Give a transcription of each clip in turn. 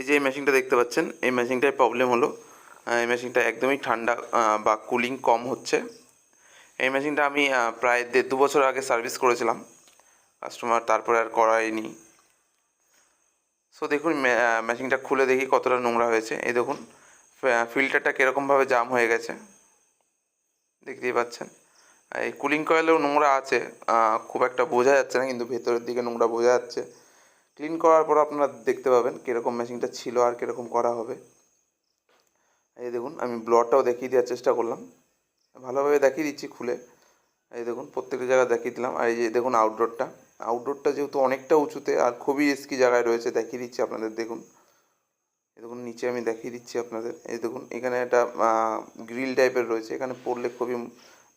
এই যে এই মেশিনটা দেখতে পাচ্ছেন, এই মেশিনটায় প্রবলেম হলো। এই মেশিনটা একদমই ঠান্ডা বা কুলিং কম হচ্ছে। এই মেশিনটা আমি প্রায় দেড় দু বছর আগে সার্ভিস করেছিলাম। কাস্টমার তারপরে আর করায়নি। সো দেখুন মেশিনটা খুলে দেখি কতটা নোংরা হয়েছে। এই দেখুন ফিল্টারটা কীরকমভাবে জাম হয়ে গেছে। দেখতেই পাচ্ছেন। এই কুলিং কয়েলেও নোংরা আছে। খুব একটা বোঝা যাচ্ছে না, কিন্তু ভেতরের দিকে নোংরা বোঝা যাচ্ছে। ক্লিন করার পর আপনারা দেখতে পাবেন কীরকম মেশিনটা ছিল আর কীরকম করা হবে। এই দেখুন, আমি ব্লডটাও দেখিয়ে দেওয়ার চেষ্টা করলাম। ভালোভাবে দেখিয়ে দিচ্ছি খুলে। এই দেখুন, প্রত্যেকটা জায়গায় দেখিয়ে দিলাম। আর এই যে দেখুন আউটডোরটা আউটডোরটা যেহেতু অনেকটা উঁচুতে আর খুবই রিস্কি জায়গায় রয়েছে, দেখিয়ে দিচ্ছি আপনাদের, দেখুন। এই দেখুন, নিচে আমি দেখিয়ে দিচ্ছি আপনাদের। এই দেখুন, এখানে একটা গ্রিল টাইপের রয়েছে। এখানে পড়লে খুবই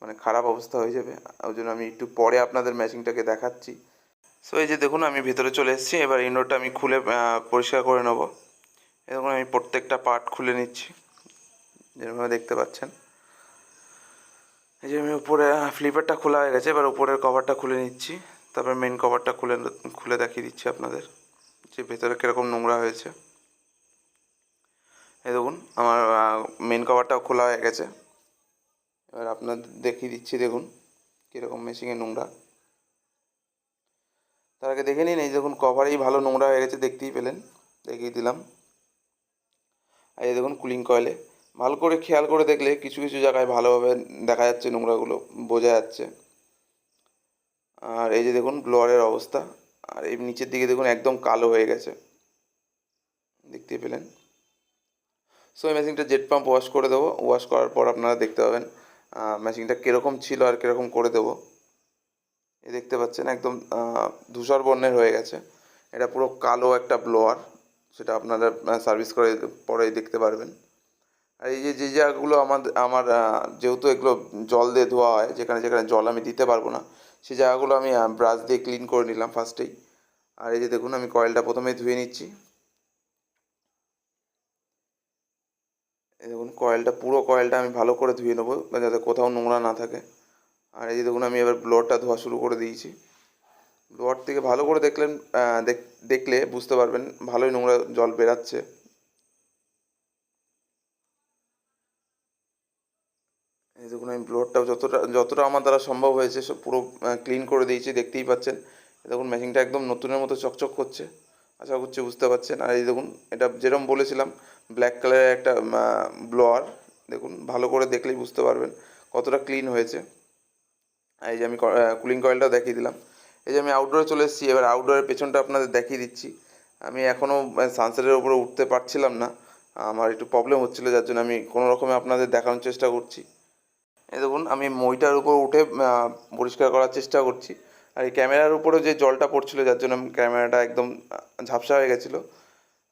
মানে খারাপ অবস্থা হয়ে যাবে। ওই জন্য আমি একটু পরে আপনাদের ম্যাচিংটাকে দেখাচ্ছি। সো এই যে দেখুন, আমি ভেতরে চলে এসেছি। এবার ইনডোরটা আমি খুলে পরিষ্কার করে নেব। এরকম আমি প্রত্যেকটা পার্ট খুলে নিচ্ছি। যেরকমভাবে দেখতে পাচ্ছেন। এই যে আমি উপরে ফ্লিপারটা খোলা হয়ে গেছে। এবার উপরের কভারটা খুলে নিচ্ছি। তারপর মেন কভারটা খুলে খুলে দেখিয়ে দিচ্ছি আপনাদের যে ভেতরে কীরকম নোংরা হয়েছে। এই দেখুন, আমার মেন কভারটাও খোলা হয়ে গেছে। এবার আপনাদের দেখিয়ে দিচ্ছি, দেখুন, কীরকম মেশিনে নোংরা। তার আগে দেখে নিন, এই দেখুন কভারেই ভালো নোংরা হয়ে গেছে, দেখতেই পেলেন, দেখিয়ে দিলাম। আর এই দেখুন কুলিং কয়েলে ভালো করে খেয়াল করে দেখলে কিছু কিছু জায়গায় ভালোভাবে দেখা যাচ্ছে নোংরাগুলো, বোঝা যাচ্ছে। আর এই যে দেখুন ব্লোয়ারের অবস্থা, আর এই নিচের দিকে দেখুন একদম কালো হয়ে গেছে। দেখতেই পেলেন। সো এই মেশিনটা জেট পাম্প ওয়াশ করে দেবো। ওয়াশ করার পর আপনারা দেখতে পাবেন মেশিনটা কীরকম ছিল আর কীরকম করে দেবো। এই দেখতে পাচ্ছেন একদম ধূসর বর্ণের হয়ে গেছে। এটা পুরো কালো একটা ব্লোয়ার সেটা আপনারা সার্ভিস করে পরেই দেখতে পারবেন। আর এই যে যে জায়গাগুলো আমার আহ, যেহেতু এগুলো জল দিয়ে ধোয়া হয় যেখানে যেখানে জল আমি দিতে পারব না সেই জায়গাগুলো আমি ব্রাশ দিয়ে ক্লিন করে নিলাম ফার্স্টেই আর এই যে দেখুন আমি কয়েলটা প্রথমেই ধুয়ে নিচ্ছি। দেখুন কয়েলটা পুরো কয়েলটা আমি ভালো করে ধুয়ে নেব যাতে কোথাও নোংরা না থাকে। আর এই যে দেখুন, আমি এবার ব্লোয়ারটা ধোয়া শুরু করে দিয়েছি। ব্লোয়ার থেকে ভালো করে দেখলেন দেখ- দেখলে বুঝতে পারবেন, ভালোই নোংরা জল বেরাচ্ছে। এই দেখুন, আমি ব্লোয়ারটাও যতটা যতটা আমার দ্বারা সম্ভব হয়েছে, সব পুরো ক্লিন করে দিয়েছি, দেখতেই পাচ্ছেন। দেখুন, মেশিনটা একদম নতুনের মতো চকচক করছে। আশা করছি বুঝতে পারছেন। আর এই দেখুন, এটা যেরকম বলেছিলাম, ব্ল্যাক কালারের একটা ব্লোয়ার দেখুন, ভালো করে দেখলেই বুঝতে পারবেন কতটা ক্লিন হয়েছে। এই যে আমি কুলিং কয়েলটাও দেখিয়ে দিলাম। এই যে আমি আউটডোরে চলে এসেছি, এবার আউটডোরের পেছনটা আপনাদের দেখিয়ে দিচ্ছি। আমি এখনও সানসেটের উপরে উঠতে পারছিলাম না। আমার একটু প্রবলেম হচ্ছিল, যার জন্য আমি কোনো রকমে আপনাদের দেখানোর চেষ্টা করছি। এই দেখুন, আমি মইটার উপর উঠে পরিষ্কার করার চেষ্টা করছি। আর এই ক্যামেরার উপরে যে জলটা পড়ছিল, যার জন্য আমি ক্যামেরাটা একদম ঝাপসা হয়ে গেছিল।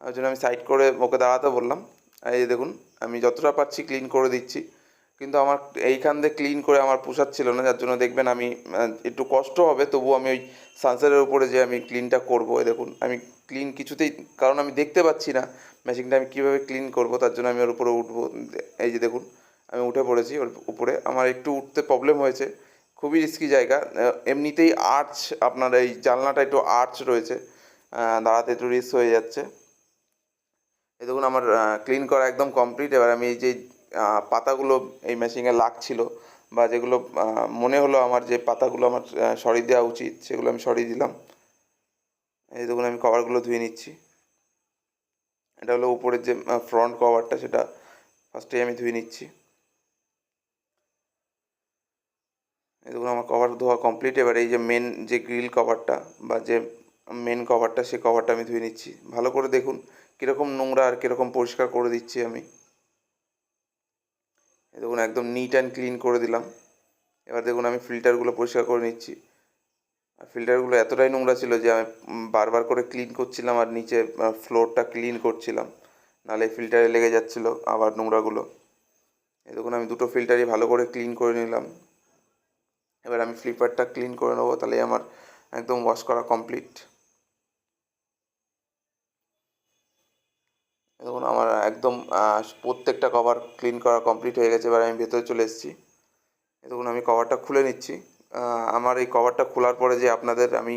ওই জন্য আমি সাইড করে ওকে দাঁড়াতে বললাম। এই দেখুন, আমি যতটা পারছি ক্লিন করে দিচ্ছি। কিন্তু আমার এইখান দিয়ে ক্লিন করে আমার পোষাচ্ছিল না, যার জন্য দেখবেন আমি একটু কষ্ট হবে তবু আমি ওই সানসেটের উপরে যে আমি ক্লিনটা করব দেখুন, আমি ক্লিন কিছুতেই, কারণ আমি দেখতে পাচ্ছি না মেশিনটা আমি কীভাবে ক্লিন করব, তার জন্য আমি ওর উপরে উঠবো, এই যে দেখুন, আমি উঠে পড়েছি ওর উপরে, আমার একটু উঠতে প্রবলেম হয়েছে, খুবই রিস্কি জায়গা এমনিতেই আর্চ আপনার এই জানলাটা একটু আর্চ রয়েছে দাঁড়াতে একটু রিস্ক হয়ে যাচ্ছে, এই দেখুন, আমার ক্লিন করা একদম কমপ্লিট এবার আমি এই যে পাতাগুলো এই মেশিনে লাগছিল বা যেগুলো মনে হলো আমার যে পাতাগুলো আমার সরিয়ে দেওয়া উচিত, সেগুলো আমি সরিয়ে দিলাম। এই দেখুন, আমি কভারগুলো ধুয়ে নিচ্ছি। এটা হলো উপরের যে ফ্রন্ট কভারটা সেটা ফার্স্টেই আমি ধুয়ে নিচ্ছি। এই দেখুন, আমার কভার ধোয়া কমপ্লিট এবার এই যে মেন যে গ্রিল কভারটা বা যে মেন কভারটা সে কভারটা আমি ধুয়ে নিচ্ছি। ভালো করে দেখুন, কীরকম নোংরা আর কীরকম পরিষ্কার করে দিচ্ছি আমি। দেখুন, একদম নিট অ্যান্ড ক্লিন করে দিলাম। এবার দেখুন, আমি ফিল্টারগুলো পরিষ্কার করে নিচ্ছি। আর ফিল্টারগুলো এতটাই নোংরা ছিল যে আমি বারবার করে ক্লিন করছিলাম আর নিচে ফ্লোরটা ক্লিন করছিলাম। নাহলে ফিল্টারে লেগে যাচ্ছিল আবার নোংরাগুলো। এই দেখুন, আমি দুটো ফিল্টারই ভালো করে ক্লিন করে নিলাম। এবার আমি ফ্লিপারটা ক্লিন করে নেব, তাহলে আমার একদম ওয়াশ করা কমপ্লিট দেখুন, আমার একদম প্রত্যেকটা কভার ক্লিন করা কমপ্লিট হয়ে গেছে। এবার আমি ভেতরে চলে এসেছি। দেখুন, আমি কভারটা খুলে নিচ্ছি। আমার এই কভারটা খোলার পরে যে আপনাদের আমি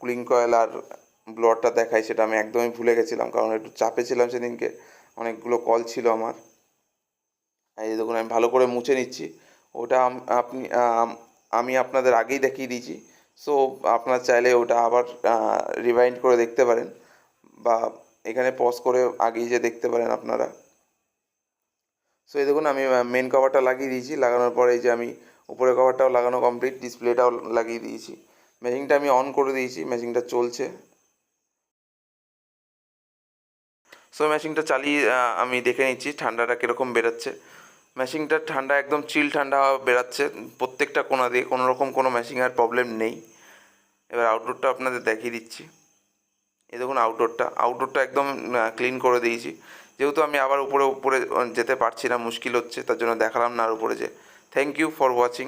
কুলিং কয়েল আর ব্লোয়ারটা দেখাই, সেটা আমি একদমই ভুলে গেছিলাম, কারণ একটু চাপে ছিলাম সেদিনকে। অনেকগুলো কল ছিল আমার। এই দেখুন, আমি ভালো করে মুছে নিচ্ছি। ওটা আপনি, আমি আপনাদের আগেই দেখিয়ে দিয়েছি। সো আপনার চাইলে ওটা আবার রিভাইন্ড করে দেখতে পারেন। বা এখানে পজ করে আগেই যে দেখতে পারেন আপনারা। সো এই দেখুন, আমি মেন কভারটা লাগিয়ে দিয়েছি। লাগানোর পরে এই যে আমি উপরের কভারটাও লাগানো কমপ্লিট ডিসপ্লেটাও লাগিয়ে দিয়েছি। মেশিনটা আমি অন করে দিয়েছি মেশিনটা চলছে। সো মেশিনটা চালিয়ে আমি দেখে নিচ্ছি ঠান্ডাটা কীরকম বেরোচ্ছে। মেশিনটা ঠান্ডা, একদম চিল ঠান্ডা বেরাচ্ছে। প্রত্যেকটা কোণা দিয়ে কোনো রকম কোনো মেশিনের প্রবলেম নেই। এবার আউটডোরটা আপনাদের দেখিয়ে দিচ্ছি। এই দেখুন আউটডোরটা আউটডোরটা একদম ক্লিন করে দিয়েছি। যেহেতু আমি আবার উপরে উপরে যেতে পারছি না, মুশকিল হচ্ছে, তার জন্য দেখালাম না আর উপরে যে থ্যাংক ইউ ফর ওয়াচিং